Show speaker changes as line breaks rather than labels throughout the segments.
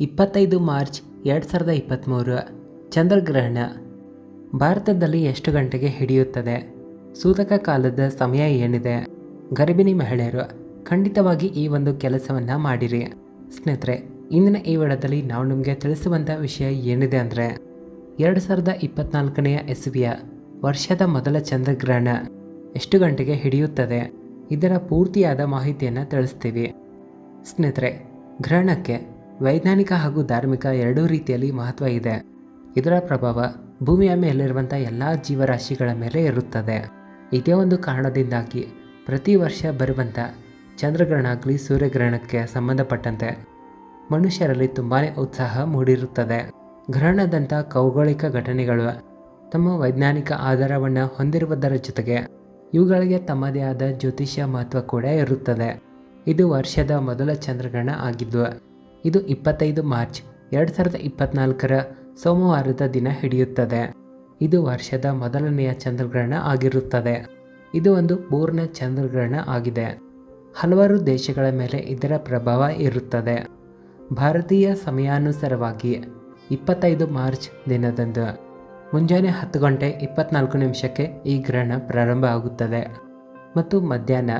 ಇಪ್ಪತ್ತೈದು ಮಾರ್ಚ್ ಎರಡು ಸಾವಿರದ ಇಪ್ಪತ್ತ್ಮೂರು ಚಂದ್ರಗ್ರಹಣ. ಭಾರತದಲ್ಲಿ ಎಷ್ಟು ಗಂಟೆಗೆ ಹಿಡಿಯುತ್ತದೆ? ಸೂತಕ ಕಾಲದ ಸಮಯ ಏನಿದೆ? ಗರ್ಭಿಣಿ ಮಹಿಳೆಯರು, ಖಂಡಿತವಾಗಿ ಈ ಒಂದು ಕೆಲಸವನ್ನು ಮಾಡಿರಿ. ಸ್ನೇಹಿತರೆ, ಇಂದಿನ ಈ ವಿಡದಲ್ಲಿ ನಾವು ನಿಮಗೆ ತಿಳಿಸುವಂಥ ವಿಷಯ ಏನಿದೆ ಅಂದರೆ, ಎರಡು ಸಾವಿರದ ಇಪ್ಪತ್ನಾಲ್ಕನೆಯ ಇಸವಿಯ ವರ್ಷದ ಮೊದಲ ಚಂದ್ರಗ್ರಹಣ ಎಷ್ಟು ಗಂಟೆಗೆ ಹಿಡಿಯುತ್ತದೆ? ಇದರ ಪೂರ್ತಿಯಾದ ಮಾಹಿತಿಯನ್ನು ತಿಳಿಸ್ತೀವಿ. ಸ್ನೇಹಿತರೆ, ಗ್ರಹಣಕ್ಕೆ ವೈಜ್ಞಾನಿಕ ಹಾಗೂ ಧಾರ್ಮಿಕ ಎರಡೂ ರೀತಿಯಲ್ಲಿ ಮಹತ್ವ ಇದೆ. ಇದರ ಪ್ರಭಾವ ಭೂಮಿಯ ಮೇಲಿರುವಂಥ ಎಲ್ಲ ಜೀವರಾಶಿಗಳ ಮೇಲೆ ಇರುತ್ತದೆ. ಇದೇ ಒಂದು ಕಾರಣದಿಂದಾಗಿ ಪ್ರತಿ ವರ್ಷ ಬರುವಂಥ ಚಂದ್ರಗ್ರಹಣ ಆಗಲಿ ಸೂರ್ಯಗ್ರಹಣಕ್ಕೆ ಸಂಬಂಧಪಟ್ಟಂತೆ ಮನುಷ್ಯರಲ್ಲಿ ತುಂಬಾ ಉತ್ಸಾಹ ಮೂಡಿರುತ್ತದೆ. ಗ್ರಹಣದಂಥ ಕೌಗೋಳಿಕ ಘಟನೆಗಳು ತಮ್ಮ ವೈಜ್ಞಾನಿಕ ಆಧಾರವನ್ನು ಹೊಂದಿರುವುದರ ಜೊತೆಗೆ ಇವುಗಳಿಗೆ ತಮ್ಮದೇ ಆದ ಜ್ಯೋತಿಷ್ಯ ಮಹತ್ವ ಕೂಡ ಇರುತ್ತದೆ. ಇದು ವರ್ಷದ ಮೊದಲ ಚಂದ್ರಗ್ರಹಣ ಆಗಿದ್ದು ಇದು ಇಪ್ಪತ್ತೈದು ಮಾರ್ಚ್ ಎರಡು ಸಾವಿರದ ಇಪ್ಪತ್ನಾಲ್ಕರ ಸೋಮವಾರದ ದಿನ ಹಿಡಿಯುತ್ತದೆ. ಇದು ವರ್ಷದ ಮೊದಲನೆಯ ಚಂದ್ರಗ್ರಹಣ ಆಗಿರುತ್ತದೆ. ಇದು ಒಂದು ಪೂರ್ಣ ಚಂದ್ರಗ್ರಹಣ ಆಗಿದೆ. ಹಲವಾರು ದೇಶಗಳ ಮೇಲೆ ಇದರ ಪ್ರಭಾವ ಇರುತ್ತದೆ. ಭಾರತೀಯ ಸಮಯಾನುಸಾರವಾಗಿ ಇಪ್ಪತ್ತೈದು ಮಾರ್ಚ್ ದಿನದಂದು ಮುಂಜಾನೆ ಹತ್ತು ಗಂಟೆ ಇಪ್ಪತ್ನಾಲ್ಕು ನಿಮಿಷಕ್ಕೆ ಈ ಗ್ರಹಣ ಪ್ರಾರಂಭ ಆಗುತ್ತದೆ. ಮತ್ತು ಮಧ್ಯಾಹ್ನ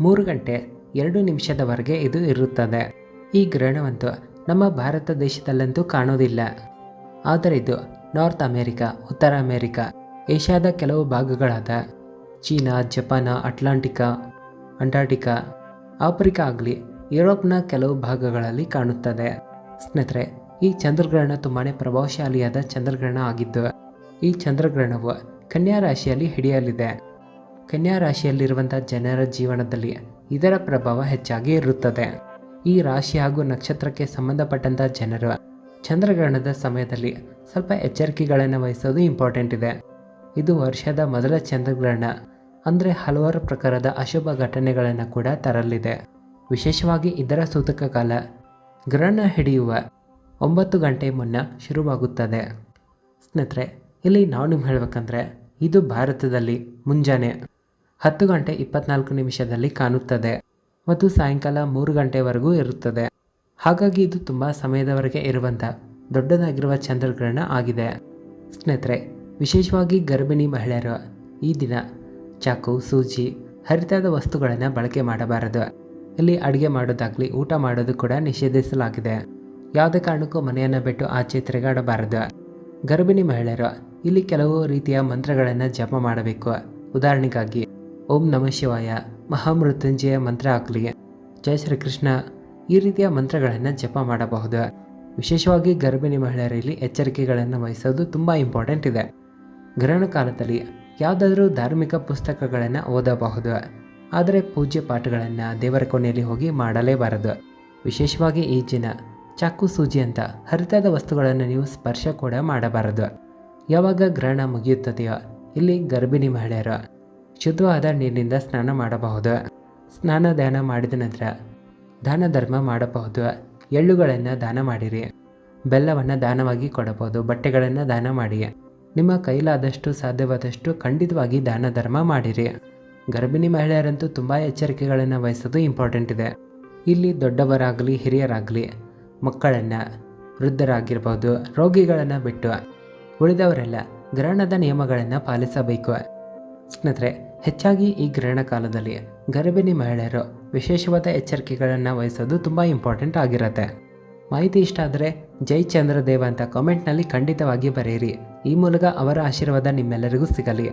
ಮೂರು ಗಂಟೆ ಎರಡು ನಿಮಿಷದವರೆಗೆ ಇದು ಇರುತ್ತದೆ. ಈ ಗ್ರಹಣವಂತೂ ನಮ್ಮ ಭಾರತ ದೇಶದಲ್ಲಂತೂ ಕಾಣೋದಿಲ್ಲ. ಆದರೆ ಇದು ನಾರ್ತ್ ಅಮೇರಿಕಾ, ಉತ್ತರ ಅಮೇರಿಕಾ, ಏಷ್ಯಾದ ಕೆಲವು ಭಾಗಗಳಾದ ಚೀನಾ, ಜಪಾನ, ಅಟ್ಲಾಂಟಿಕಾ, ಅಂಟಾರ್ಟಿಕಾ, ಆಫ್ರಿಕಾ ಆಗಲಿ ಯುರೋಪ್ನ ಕೆಲವು ಭಾಗಗಳಲ್ಲಿ ಕಾಣುತ್ತದೆ. ಸ್ನೇಹಿತರೆ, ಈ ಚಂದ್ರಗ್ರಹಣ ತುಂಬಾ ಪ್ರಭಾವಶಾಲಿಯಾದ ಚಂದ್ರಗ್ರಹಣ ಆಗಿದ್ದು, ಈ ಚಂದ್ರಗ್ರಹಣವು ಕನ್ಯಾ ರಾಶಿಯಲ್ಲಿ ಹಿಡಿಯಲಿದೆ. ಕನ್ಯಾ ರಾಶಿಯಲ್ಲಿರುವಂಥ ಜನರ ಜೀವನದಲ್ಲಿ ಇದರ ಪ್ರಭಾವ ಹೆಚ್ಚಾಗಿ ಇರುತ್ತದೆ. ಈ ರಾಶಿ ಹಾಗೂ ನಕ್ಷತ್ರಕ್ಕೆ ಸಂಬಂಧಪಟ್ಟಂಥ ಜನರು ಚಂದ್ರಗ್ರಹಣದ ಸಮಯದಲ್ಲಿ ಸ್ವಲ್ಪ ಎಚ್ಚರಿಕೆಗಳನ್ನು ವಹಿಸೋದು ಇಂಪಾರ್ಟೆಂಟ್ ಇದೆ. ಇದು ವರ್ಷದ ಮೊದಲ ಚಂದ್ರಗ್ರಹಣ, ಅಂದರೆ ಹಲವಾರು ಪ್ರಕಾರದ ಅಶುಭ ಘಟನೆಗಳನ್ನು ಕೂಡ ತರಲಿದೆ. ವಿಶೇಷವಾಗಿ ಇದರ ಸೂತಕ ಕಾಲ, ಗ್ರಹಣ ಹಿಡಿಯುವ ಒಂಬತ್ತು ಗಂಟೆ ಮುನ್ನ ಶುರುವಾಗುತ್ತದೆ. ಸ್ನೇಹಿತರೆ, ಇಲ್ಲಿ ನಾವು ನಿಮ್ಗೆ ಹೇಳಬೇಕಂದ್ರೆ, ಇದು ಭಾರತದಲ್ಲಿ ಮುಂಜಾನೆ ಹತ್ತು ಗಂಟೆ ಇಪ್ಪತ್ನಾಲ್ಕು ನಿಮಿಷದಲ್ಲಿ ಕಾಣುತ್ತದೆ. ಮತ್ತು ಸಾಯಂಕಾಲ ಮೂರು ಗಂಟೆವರೆಗೂ ಇರುತ್ತದೆ. ಹಾಗಾಗಿ ಇದು ತುಂಬ ಸಮಯದವರೆಗೆ ಇರುವಂಥ ದೊಡ್ಡದಾಗಿರುವ ಚಂದ್ರಗ್ರಹಣ ಆಗಿದೆ. ಸ್ನೇಹಿತರೆ, ವಿಶೇಷವಾಗಿ ಗರ್ಭಿಣಿ ಮಹಿಳೆಯರು ಈ ದಿನ ಚಾಕು, ಸೂಜಿ, ಹರಿತಾದ ವಸ್ತುಗಳನ್ನು ಬಳಕೆ ಮಾಡಬಾರದು. ಇಲ್ಲಿ ಅಡುಗೆ ಮಾಡೋದಾಗಲಿ, ಊಟ ಮಾಡೋದು ಕೂಡ ನಿಷೇಧಿಸಲಾಗಿದೆ. ಯಾವುದೇ ಕಾರಣಕ್ಕೂ ಮನೆಯನ್ನು ಬಿಟ್ಟು ಆಚೆ ತಿರುಗಾಡಬಾರದು. ಗರ್ಭಿಣಿ ಮಹಿಳೆಯರು ಇಲ್ಲಿ ಕೆಲವು ರೀತಿಯ ಮಂತ್ರಗಳನ್ನು ಜಪ ಮಾಡಬೇಕು. ಉದಾಹರಣೆಗಾಗಿ, ಓಂ ನಮ ಶಿವಾಯ ಮಹಾಮೃತ್ಯುಂಜಯ ಮಂತ್ರ ಆಗಲಿ ಜಯ ಶ್ರೀಕೃಷ್ಣ. ಈ ರೀತಿಯ ಮಂತ್ರಗಳನ್ನು ಜಪ ಮಾಡಬಹುದು. ವಿಶೇಷವಾಗಿ ಗರ್ಭಿಣಿ ಮಹಿಳೆಯರಲ್ಲಿ ಎಚ್ಚರಿಕೆಗಳನ್ನು ವಹಿಸೋದು ತುಂಬ ಇಂಪಾರ್ಟೆಂಟ್ ಇದೆ. ಗ್ರಹಣ ಕಾಲದಲ್ಲಿ ಯಾವುದಾದ್ರೂ ಧಾರ್ಮಿಕ ಪುಸ್ತಕಗಳನ್ನು ಓದಬಹುದು. ಆದರೆ ಪೂಜ್ಯ ಪಾಠಗಳನ್ನು ದೇವರ ಕೊನೆಯಲ್ಲಿ ಹೋಗಿ ಮಾಡಲೇಬಾರದು. ವಿಶೇಷವಾಗಿ ಈ ದಿನ ಚಾಕು ಸೂಜಿ ಅಂತ ಹರಿತಾದ ವಸ್ತುಗಳನ್ನು ನೀವು ಸ್ಪರ್ಶ ಕೂಡ ಮಾಡಬಾರದು. ಯಾವಾಗ ಗ್ರಹಣ ಮುಗಿಯುತ್ತದೆಯೋ, ಇಲ್ಲಿ ಗರ್ಭಿಣಿ ಮಹಿಳೆಯರು ಶುದ್ಧವಾದ ನೀರಿನಿಂದ ಸ್ನಾನ ಮಾಡಬಹುದು. ಸ್ನಾನ ದಾನ ಮಾಡಿದ ನಂತರ ದಾನ ಧರ್ಮ ಮಾಡಬಹುದು. ಎಳ್ಳುಗಳನ್ನು ದಾನ ಮಾಡಿರಿ. ಬೆಲ್ಲವನ್ನು ದಾನವಾಗಿ ಕೊಡಬಹುದು. ಬಟ್ಟೆಗಳನ್ನು ದಾನ ಮಾಡಿ. ನಿಮ್ಮ ಕೈಲಾದಷ್ಟು ಸಾಧ್ಯವಾದಷ್ಟು ಖಂಡಿತವಾಗಿ ದಾನ ಧರ್ಮ ಮಾಡಿರಿ. ಗರ್ಭಿಣಿ ಮಹಿಳೆಯರಂತೂ ತುಂಬ ಎಚ್ಚರಿಕೆಗಳನ್ನು ವಹಿಸೋದು ಇಂಪಾರ್ಟೆಂಟ್ ಇದೆ. ಇಲ್ಲಿ ದೊಡ್ಡವರಾಗಲಿ, ಹಿರಿಯರಾಗಲಿ, ಮಕ್ಕಳನ್ನು ವೃದ್ಧರಾಗಿರ್ಬೋದು, ರೋಗಿಗಳನ್ನು ಬಿಟ್ಟು ಉಳಿದವರೆಲ್ಲ ಗ್ರಹಣದ ನಿಯಮಗಳನ್ನು ಪಾಲಿಸಬೇಕು. ಸ್ನೇಹಿತರೆ, ಹೆಚ್ಚಾಗಿ ಈ ಗ್ರಹಣ ಕಾಲದಲ್ಲಿ ಗರ್ಭಿಣಿ ಮಹಿಳೆಯರು ವಿಶೇಷವಾದ ಎಚ್ಚರಿಕೆಗಳನ್ನು ವಹಿಸೋದು ತುಂಬ ಇಂಪಾರ್ಟೆಂಟ್ ಆಗಿರುತ್ತೆ. ಮಾಹಿತಿ ಇಷ್ಟ ಆದರೆ ಜೈ ಚಂದ್ರದೇವ ಅಂತ ಕಾಮೆಂಟ್ನಲ್ಲಿ ಖಂಡಿತವಾಗಿ ಬರೆಯಿರಿ. ಈ ಮೂಲಕ ಅವರ ಆಶೀರ್ವಾದ ನಿಮ್ಮೆಲ್ಲರಿಗೂ ಸಿಗಲಿ.